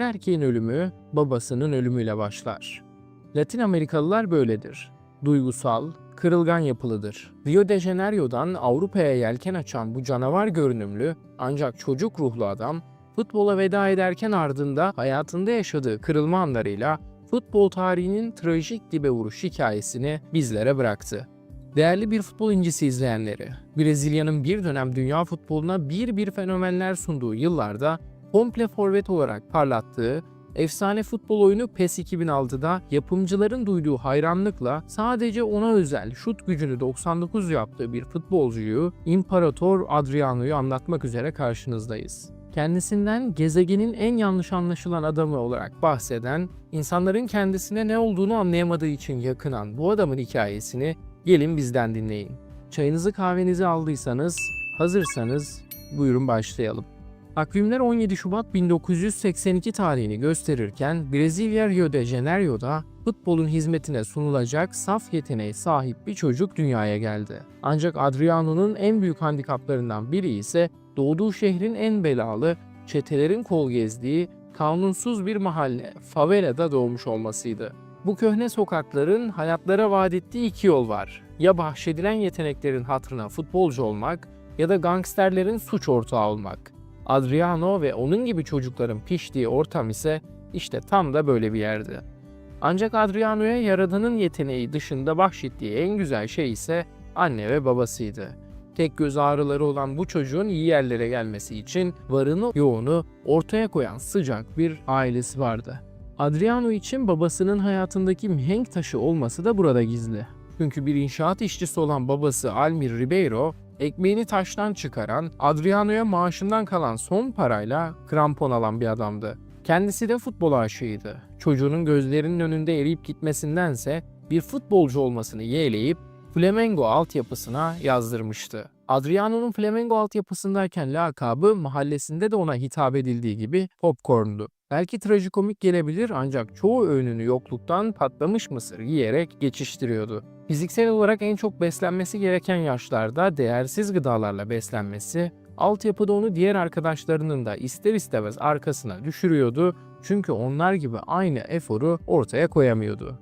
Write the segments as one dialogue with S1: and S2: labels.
S1: erkeğin ölümü babasının ölümüyle başlar. Latin Amerikalılar böyledir. Duygusal, kırılgan yapılıdır. Rio de Janeiro'dan Avrupa'ya yelken açan bu canavar görünümlü ancak çocuk ruhlu adam futbola veda ederken ardında hayatında yaşadığı kırılma anlarıyla futbol tarihinin trajik dibe vuruş hikayesini bizlere bıraktı. Değerli bir futbol incisi izleyenleri, Brezilya'nın bir dönem dünya futboluna bir bir fenomenler sunduğu yıllarda komple forvet olarak parlattığı efsane futbol oyunu PES 2006'da yapımcıların duyduğu hayranlıkla sadece ona özel şut gücünü 99 yaptığı bir futbolcuyu İmparator Adriano'yu anlatmak üzere karşınızdayız. Kendisinden gezegenin en yanlış anlaşılan adamı olarak bahseden, insanların kendisine ne olduğunu anlayamadığı için yakınan bu adamın hikayesini gelin bizden dinleyin. Çayınızı kahvenizi aldıysanız, hazırsanız buyurun başlayalım. Takvimler 17 Şubat 1982 tarihini gösterirken Brezilya Rio de Janeiro'da futbolun hizmetine sunulacak saf yeteneğe sahip bir çocuk dünyaya geldi. Ancak Adriano'nun en büyük handikaplarından biri ise doğduğu şehrin en belalı, çetelerin kol gezdiği, kanunsuz bir mahalle, favelada doğmuş olmasıydı. Bu köhne sokakların hayatlara vaat ettiği iki yol var. Ya bahşedilen yeteneklerin hatırına futbolcu olmak ya da gangsterlerin suç ortağı olmak. Adriano ve onun gibi çocukların piştiği ortam ise işte tam da böyle bir yerdi. Ancak Adriano'ya yaradanın yeteneği dışında bahşettiği en güzel şey ise anne ve babasıydı. Tek göz ağrıları olan bu çocuğun iyi yerlere gelmesi için varını yoğunu ortaya koyan sıcak bir ailesi vardı. Adriano için babasının hayatındaki mihenk taşı olması da burada gizli. Çünkü bir inşaat işçisi olan babası Almir Ribeiro, ekmeğini taştan çıkaran, Adriano'ya maaşından kalan son parayla krampon alan bir adamdı. Kendisi de futbol aşığıydı. Çocuğunun gözlerinin önünde eriyip gitmesindense bir futbolcu olmasını yeğleyip Flamengo altyapısına yazdırmıştı. Adriano'nun Flamengo altyapısındayken lakabı mahallesinde de ona hitap edildiği gibi Popcorn'du. Belki trajikomik gelebilir ancak çoğu öğününü yokluktan patlamış mısır yiyerek geçiştiriyordu. Fiziksel olarak en çok beslenmesi gereken yaşlarda değersiz gıdalarla beslenmesi, altyapıda onu diğer arkadaşlarının da ister istemez arkasına düşürüyordu çünkü onlar gibi aynı eforu ortaya koyamıyordu.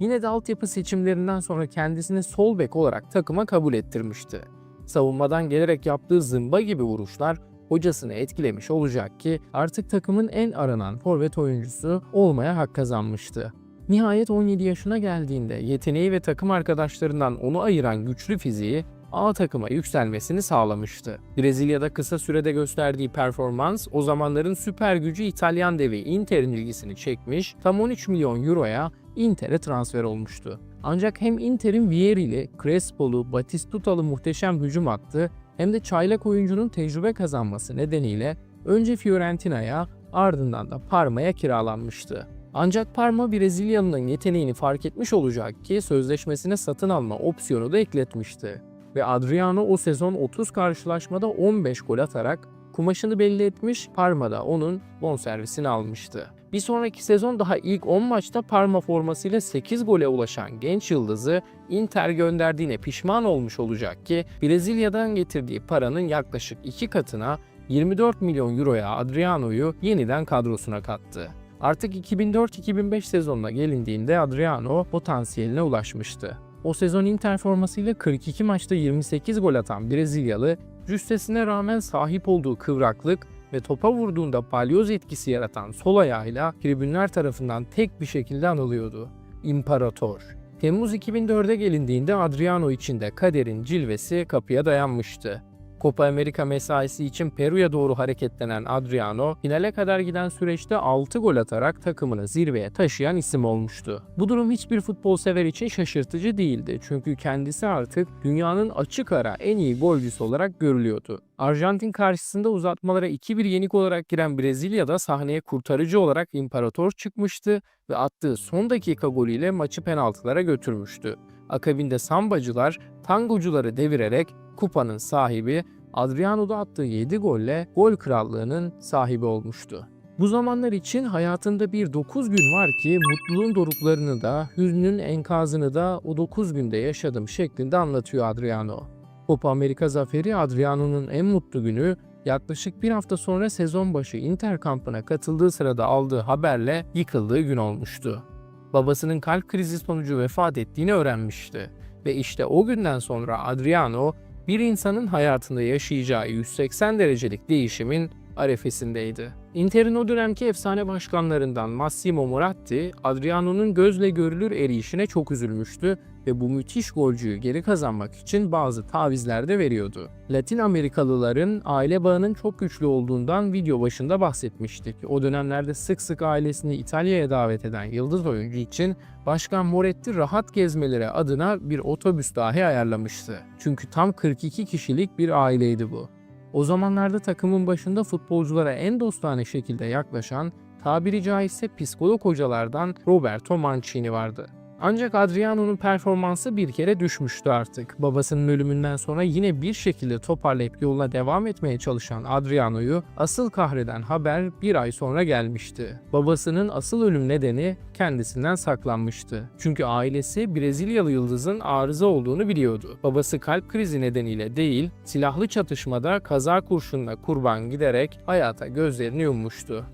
S1: Yine de altyapı seçimlerinden sonra kendisini sol bek olarak takıma kabul ettirmişti. Savunmadan gelerek yaptığı zımba gibi vuruşlar hocasını etkilemiş olacak ki artık takımın en aranan forvet oyuncusu olmaya hak kazanmıştı. Nihayet 17 yaşına geldiğinde yeteneği ve takım arkadaşlarından onu ayıran güçlü fiziği A takıma yükselmesini sağlamıştı. Brezilya'da kısa sürede gösterdiği performans o zamanların süper gücü İtalyan devi Inter'in ilgisini çekmiş, tam 13 milyon euroya Inter'e transfer olmuştu. Ancak hem Inter'in Vieri'li, Crespo'lu, Batistuta'lı muhteşem hücum hattı hem de çaylak oyuncunun tecrübe kazanması nedeniyle önce Fiorentina'ya ardından da Parma'ya kiralanmıştı. Ancak Parma Brezilyalı'nın yeteneğini fark etmiş olacak ki sözleşmesine satın alma opsiyonu da ekletmişti. Ve Adriano o sezon 30 karşılaşmada 15 gol atarak kumaşını belli etmiş Parma'da onun bonservisini almıştı. Bir sonraki sezon daha ilk 10 maçta Parma formasıyla 8 gole ulaşan genç yıldızı Inter gönderdiğine pişman olmuş olacak ki Brezilya'dan getirdiği paranın yaklaşık 2 katına 24 milyon euroya Adriano'yu yeniden kadrosuna kattı. Artık 2004-2005 sezonuna gelindiğinde Adriano potansiyeline ulaşmıştı. O sezon Inter formasıyla 42 maçta 28 gol atan Brezilyalı, cüssesine rağmen sahip olduğu kıvraklık ve topa vurduğunda balyoz etkisi yaratan sol ayağıyla tribünler tarafından tek bir şekilde anılıyordu. İmparator. Temmuz 2004'e gelindiğinde Adriano için de kaderin cilvesi kapıya dayanmıştı. Copa Amerika mesaisi için Peru'ya doğru hareketlenen Adriano, finale kadar giden süreçte 6 gol atarak takımını zirveye taşıyan isim olmuştu. Bu durum hiçbir futbol sever için şaşırtıcı değildi çünkü kendisi artık dünyanın açık ara en iyi golcüsü olarak görülüyordu. Arjantin karşısında uzatmalara 2-1 yenik olarak giren Brezilya'da sahneye kurtarıcı olarak imparator çıkmıştı ve attığı son dakika golüyle maçı penaltılara götürmüştü. Akabinde sambacılar tangocuları devirerek kupanın sahibi Adriano'da attığı 7 golle gol krallığının sahibi olmuştu. Bu zamanlar için hayatında bir 9 gün var ki mutluluğun doruklarını da, hüznün enkazını da o 9 günde yaşadım şeklinde anlatıyor Adriano. Copa Amerika zaferi Adriano'nun en mutlu günü yaklaşık bir hafta sonra sezon başı Inter kampına katıldığı sırada aldığı haberle yıkıldığı gün olmuştu. Babasının kalp krizi sonucu vefat ettiğini öğrenmişti ve işte o günden sonra Adriano bir insanın hayatında yaşayacağı 180 derecelik değişimin arefesindeydi. Inter'in o dönemki efsane başkanlarından Massimo Moratti, Adriano'nun gözle görülür eriyişine çok üzülmüştü ve bu müthiş golcüyü geri kazanmak için bazı tavizler de veriyordu. Latin Amerikalıların aile bağının çok güçlü olduğundan video başında bahsetmiştik. O dönemlerde sık sık ailesini İtalya'ya davet eden yıldız oyuncu için Başkan Moretti rahat gezmeleri adına bir otobüs dahi ayarlamıştı. Çünkü tam 42 kişilik bir aileydi bu. O zamanlarda takımın başında futbolculara en dostane şekilde yaklaşan, tabiri caizse psikolog hocalardan Roberto Mancini vardı. Ancak Adriano'nun performansı bir kere düşmüştü artık. Babasının ölümünden sonra yine bir şekilde toparlayıp yoluna devam etmeye çalışan Adriano'yu asıl kahreden haber bir ay sonra gelmişti. Babasının asıl ölüm nedeni kendisinden saklanmıştı. Çünkü ailesi Brezilyalı yıldızın arıza olduğunu biliyordu. Babası kalp krizi nedeniyle değil, silahlı çatışmada kaza kurşunla kurban giderek hayata gözlerini yummuştu.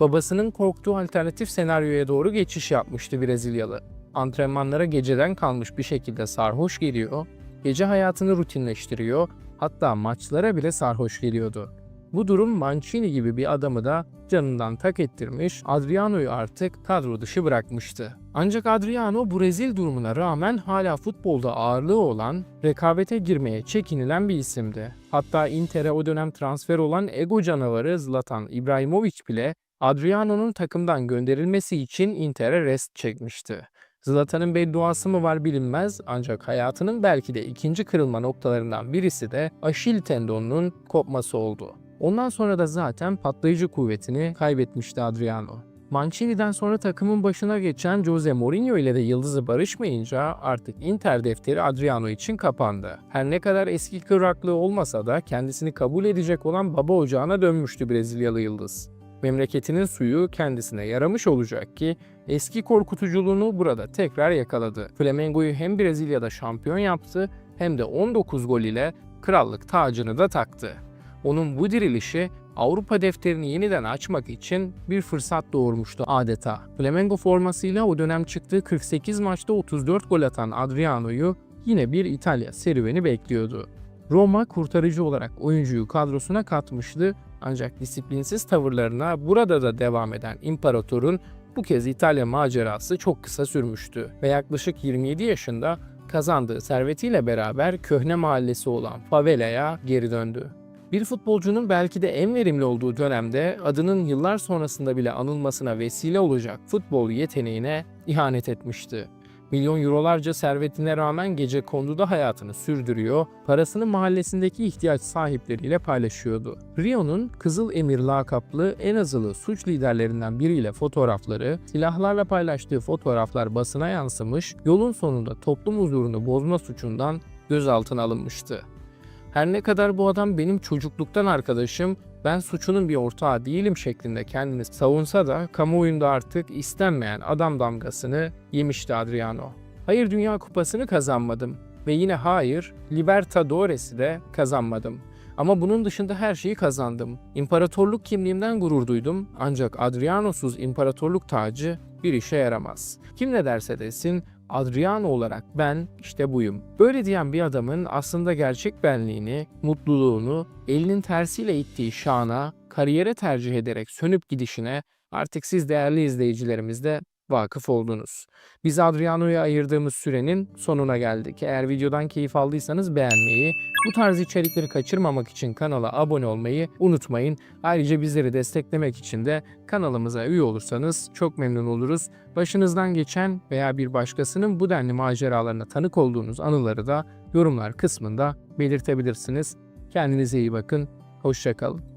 S1: Babasının korktuğu alternatif senaryoya doğru geçiş yapmıştı Brezilyalı antrenmanlara geceden kalmış bir şekilde sarhoş geliyor, gece hayatını rutinleştiriyor, hatta maçlara bile sarhoş geliyordu. Bu durum Mancini gibi bir adamı da canından tak ettirmiş, Adriano'yu artık kadro dışı bırakmıştı. Ancak Adriano bu rezil durumuna rağmen hala futbolda ağırlığı olan, rekabete girmeye çekinilen bir isimdi. Hatta Inter'e o dönem transfer olan ego canavarı Zlatan İbrahimovic bile Adriano'nun takımdan gönderilmesi için Inter'e rest çekmişti. Zlatan'ın bedduası mı var bilinmez ancak hayatının belki de ikinci kırılma noktalarından birisi de Aşil tendonunun kopması oldu. Ondan sonra da zaten patlayıcı kuvvetini kaybetmişti Adriano. Mancini'den sonra takımın başına geçen Jose Mourinho ile de yıldızı barışmayınca artık Inter defteri Adriano için kapandı. Her ne kadar eski kıvraklığı olmasa da kendisini kabul edecek olan baba ocağına dönmüştü Brezilyalı yıldız memleketinin suyu kendisine yaramış olacak ki eski korkutuculuğunu burada tekrar yakaladı. Flamengo'yu hem Brezilya'da şampiyon yaptı hem de 19 gol ile krallık tacını da taktı. Onun bu dirilişi Avrupa defterini yeniden açmak için bir fırsat doğurmuştu adeta. Flamengo formasıyla o dönem çıktığı 48 maçta 34 gol atan Adriano'yu yine bir İtalya serüveni bekliyordu. Roma kurtarıcı olarak oyuncuyu kadrosuna katmıştı ancak disiplinsiz tavırlarına burada da devam eden imparatorun bu kez İtalya macerası çok kısa sürmüştü ve yaklaşık 27 yaşında kazandığı servetiyle beraber köhne mahallesi olan favelaya geri döndü. Bir futbolcunun belki de en verimli olduğu dönemde adının yıllar sonrasında bile anılmasına vesile olacak futbol yeteneğine ihanet etmişti. Milyon eurolarca servetine rağmen gece konduda hayatını sürdürüyor, parasını mahallesindeki ihtiyaç sahipleriyle paylaşıyordu. Rio'nun Kızıl Emir lakaplı en azılı suç liderlerinden biriyle fotoğrafları, silahlarla paylaştığı fotoğraflar basına yansımış, yolun sonunda toplum huzurunu bozma suçundan gözaltına alınmıştı. Her ne kadar bu adam benim çocukluktan arkadaşım, ben suçunun bir ortağı değilim şeklinde kendini savunsa da kamuoyunda artık istenmeyen adam damgasını yemişti Adriano. Hayır Dünya Kupası'nı kazanmadım ve yine hayır Libertadores'i de kazanmadım. Ama bunun dışında her şeyi kazandım. İmparatorluk kimliğimden gurur duydum ancak Adriano'suz imparatorluk tacı bir işe yaramaz. Kim ne derse desin Adriano olarak ben işte buyum. Böyle diyen bir adamın aslında gerçek benliğini, mutluluğunu, elinin tersiyle ittiği şana, kariyere tercih ederek sönüp gidişine artık siz değerli izleyicilerimiz de vakıf oldunuz. Biz Adriano'ya ayırdığımız sürenin sonuna geldik. Eğer videodan keyif aldıysanız beğenmeyi, bu tarz içerikleri kaçırmamak için kanala abone olmayı unutmayın. Ayrıca bizleri desteklemek için de kanalımıza üye olursanız çok memnun oluruz. Başınızdan geçen veya bir başkasının bu denli maceralarına tanık olduğunuz anıları da yorumlar kısmında belirtebilirsiniz. Kendinize iyi bakın, hoşçakalın.